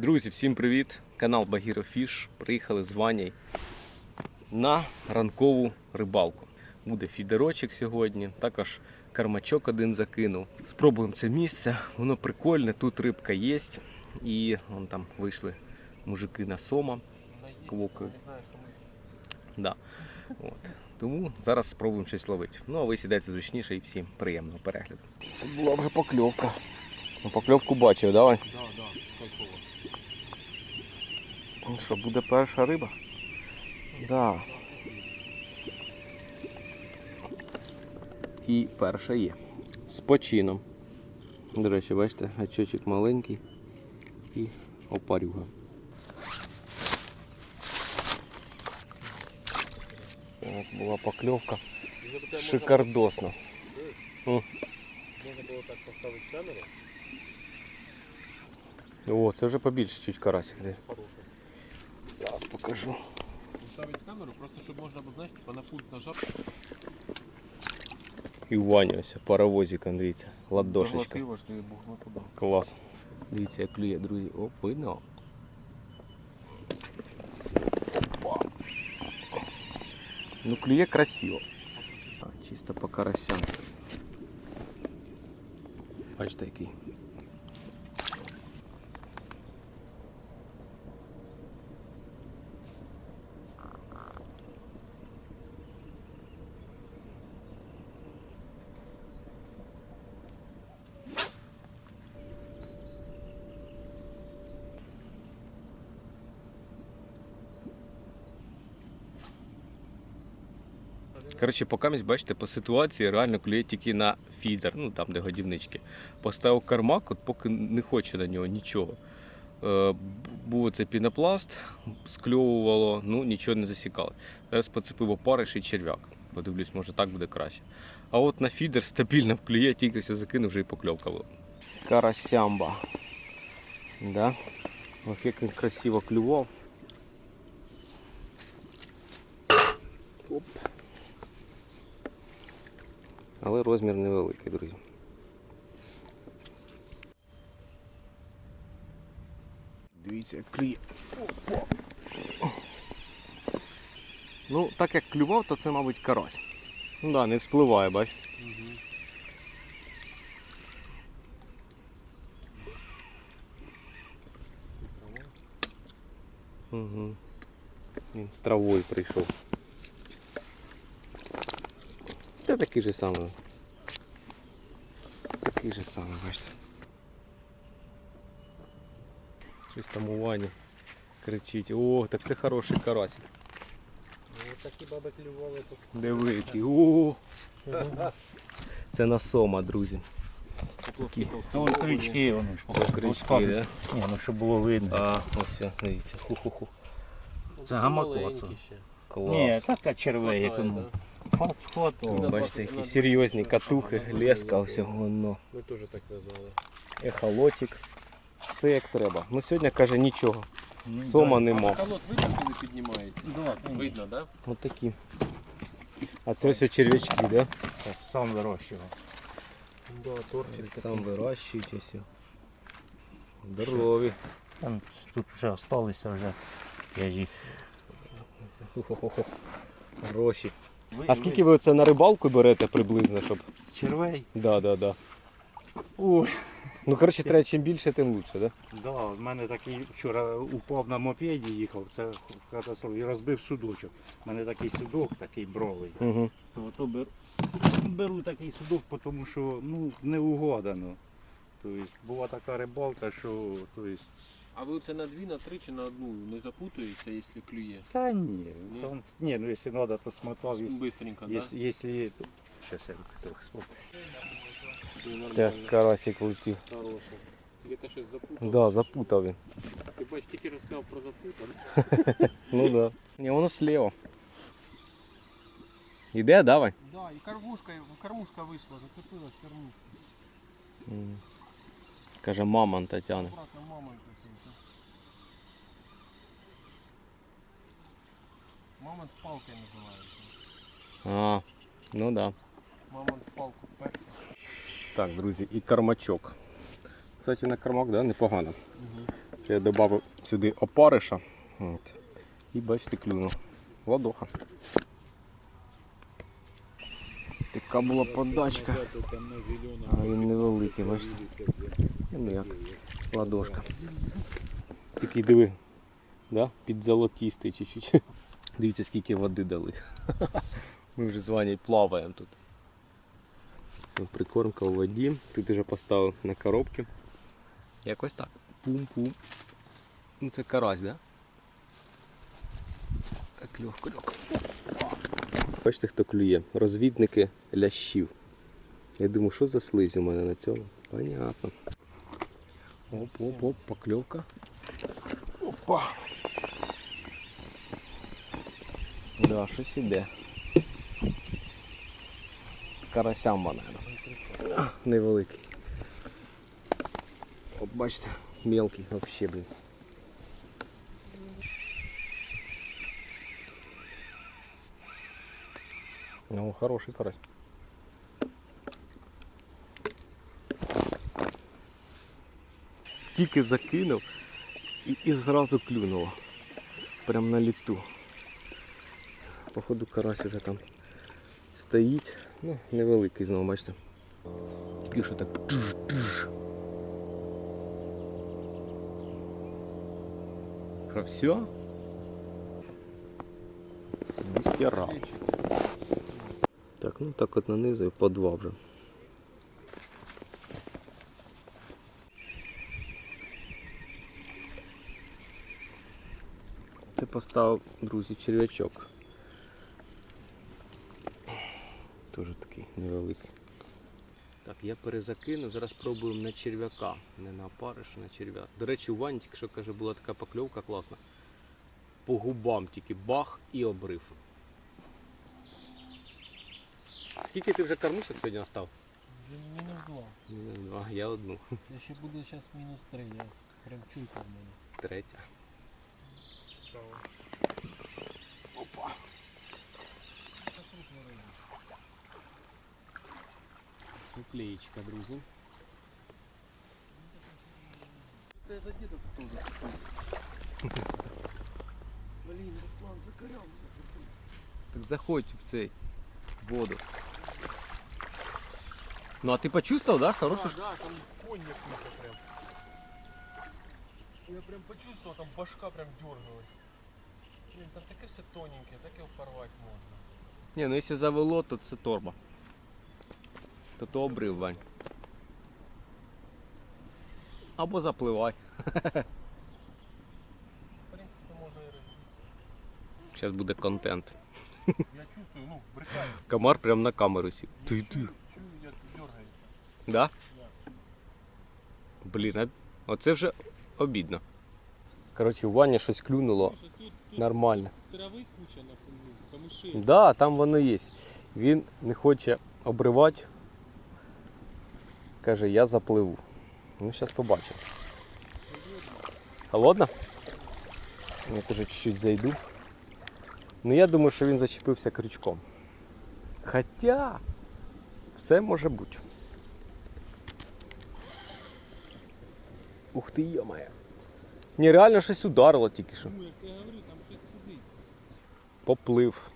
Друзі, всім привіт! Канал Багіро Фіш. Приїхали з Ваней на ранкову рибалку. Буде фідерочок сьогодні, також кармачок один закинув. Спробуємо це місце, воно прикольне, тут рибка є. І вон там вийшли мужики на сома. Квокають. Да. От. Тому зараз спробуємо щось ловити. Ну а ви сідайте зручніше і всім приємного перегляду. Це була вже покльовка. Ну, Покльовку бачив, давай. Ну що, буде перша риба? Да. І перша є. З почином. До речі, бачите, гачочок маленький і опарюга. Так, була покльовка. Шикардосно. М. Можна було так поставити камеру, О, це вже побільше чуть карасик. Де. Зараз покажу. Ставити камеру, просто щоб можна було, знаєш, типа на пульт нажав. І ось паровозик, дивіться, ладошечка. Туди. Клас. Дивіться, як клює, друзі. Оп, видно. Опа. Ну, клює красиво. Чисто по карасям. Бачите, який. Коротше, поки бачите, по ситуації реально клює тільки на фідер, ну там, де годівнички. Поставив кармак, от поки не хоче на нього нічого. Е, був це пінопласт, скльовувало, ну нічого не засікало. Зараз поцепив опариш і черв'як. Подивлюсь, може так буде краще. А от на фідер стабільно клює, тільки все закинув, вже і покльовка була. Карасямба. Да? Ох, як він красиво клював. Оп. Але розмір невеликий, друзі. Дивіться, як клює. Ну, так як клював, то це, мабуть, карась. Ну так, да, не вспливає, бач. Угу. Він з травою прийшов. Та такий же самий. Такий же самий, бачите. Щось там у Вані кричить. О, так це хороший карасик. Ну, такі баби клювали тут. Диви який. О! Це на сома, друзі. Такі вон крючки, воно ж крючки, да? Ні, ну щоб було видно. А, ось, дивіться. Ху-ху-ху. Це гамакоса. маленькі ще. Клас. Ні, така червей, як воно. да? Фот, фото. О, на бачите, 20 які на серйозні 20 катухи, на леска, 20 все воно. Ми теж так назвали. Ехолотик. Все як треба. Ну сьогодні каже нічого. Ну, Сома да. нема. Колот видно, коли піднімаєте? Да, конечно. Видно, так? Ось такі. А це все черв'ячки, да? Це сам вирощував. Да, торфик Сам вирощують ось. Здорові. Там тут вже залишилися вже. Я їх. Хо-хо-хо. Гроші. А скільки ви це на рибалку берете приблизно, щоб. Червей? Да, да, да. Ой. Ну коротше, треба чим більше, тим лучше, да? Да, в мене такий вчора упав на мопеді, їхав, це катастрофа, і розбив судочок. У мене такий судок, такий бровий. Угу. То, то беру, беру такий судок, тому що ну, не угодано. Тобто, була така рибалка, що тобто, А ви це на дві, на три чи на одну не запутуєтеся, якщо клює? Та ні, Ні? там, ні, ну якщо треба, то смотав. Якщо, Бистренько, так? якщо, якщо... Щас я трохи спробую. Так, карасик влетів. Хороше. Я те щось запутав. Да, запутав він. Ти бач, тільки розказав про запутав. Ну да. Ні, воно слева. Іде, давай. Да, і кормушка, кормушка вийшла, зацепилась кормушка. М. Каже, мамон Тетяна. Мамонт. З палкою називається. А, ну да. Мамонт в палку вперся. Так, друзі, і кармачок. Кстати, на кармак, да, непогано. Це я додав сюди опариша. От. І бачите, клюнув. Ладоха. Така була подачка. А він невеликий, бачите? Ну як, ладошка. Такий диви, да? під золотістий чуть-чуть. Дивіться, скільки води дали. Ми вже з Ваней плаваємо тут. Все, прикормка у воді. Тут вже поставив на коробки. Якось так. Пум-пум. Ну це карась, да? Так, легко, легко. Бачите, хто клює? Розвідники лящів. Я думаю, що за слизь у мене на цьому? Понятно. Оп-оп-оп, покльовка. Опа. Да, щось іде. Карасям наверное. Невеликий. О, бачите, мелкий вообще, блін. Ну, хороший карась. Тільки закинув і, і зразу клюнуло. Прям на літу. Походу карась уже там стоїть. Ну, невеликий знову, бачите. Тільки що так. тж-тж. Що, все? Ну. Так, ну так от нанизую по два вже. Це поставив, друзі, черв'ячок. Теж такий невеликий. Так, я перезакину, зараз пробуємо на черв'яка. Не на опариш, а на черв'як. До речі, у Вані тільки що каже, була така покльовка класна. По губам тільки бах і обрив. Скільки ти вже кормушок сьогодні остав? Мінус два. Мінус два, я одну. Я ще буде зараз мінус три. Я прям чуйка в мене. Третя. Опа. Уклеєчка, друзі. Це я за діда за то Блін, Руслан, закаряв. Так заходь в цей воду. Ну а ти почувствовал, да? Хороший? А, да, там конь якийсь прям. Я прям почувствовал, там башка прям дернулась. Блін, там таке все тоненьке, так його порвати можна. Не, ну якщо завело, то це торба. То то обрив, Вань. Або запливай. В принципі, можна і роздітися. Зараз буде контент. Я чувствую, ну, брикається. Комар прям на камеру сів. Ти ти. Чую, як дергається. Да? Да. Блін, а... оце вже обідно. Коротше, у Вані щось клюнуло нормально. трави куча на камишей. Да, там воно є. Він не хоче обривати. Каже, я запливу. Ну, зараз побачимо. Холодно? Я теж чуть-чуть зайду. Ну я думаю, що він зачепився крючком. Хоча все може бути. Ух ти, йомає. Ні, реально щось ударило тільки що. Ну, як я говорю, там щось сидить. Поплив.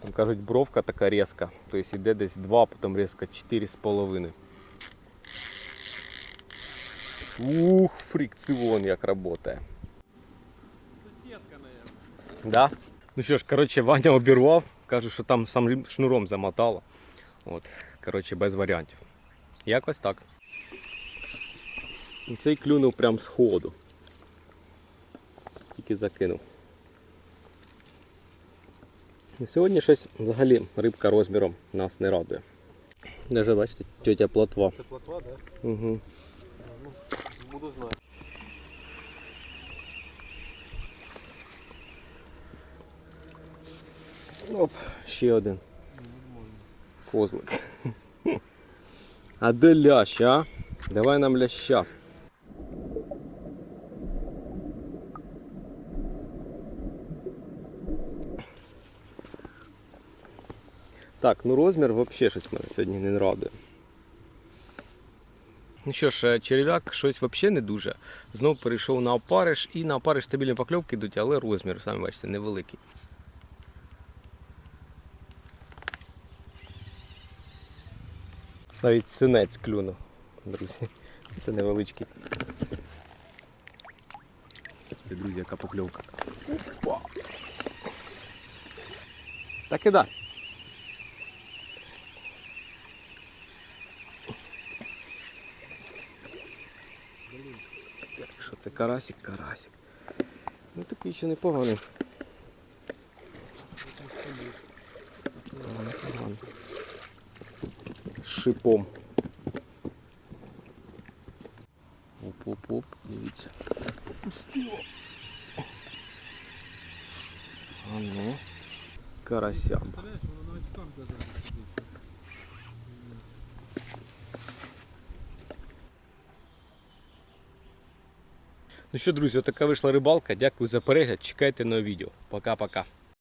Там кажуть, бровка така різка. Тобто йде десь 2, потім різко 4,5. Ух, фрикціон як працює. Да? Ну що ж, коротше, Ваня обірвав, каже, що там сам шнуром замотало. От, коротше, без варіантів. Якось так. І Цей клюнув прям з ходу. Тільки закинув. І сьогодні щось взагалі рибка розміром нас не радує. Даже бачите, тетя плотва. Це плотва, да? Угу. Ну, буду знати. Оп, ще один. Козлик. А де лящ, а? Давай нам ляща. Так, ну розмір взагалі щось мене сьогодні не радує. Ну що ж, е, черв'як щось взагалі не дуже. Знов перейшов на опариш і на опариш стабільні покльовки йдуть, але розмір, самі бачите, невеликий. Навіть синець клюнув, друзі. Це невеличкий. Це, друзі, яка покльовка. Так і да. Так, що це карасик, карасик. Ну такий ще. Непоганий, непоганий. З шипом. Оп-оп-оп, дивіться. Пустило. Ну. Карася. Ну що, друзі, така вийшла рибалка. Дякую за перегляд. Чекайте нове відео. Пока-пока.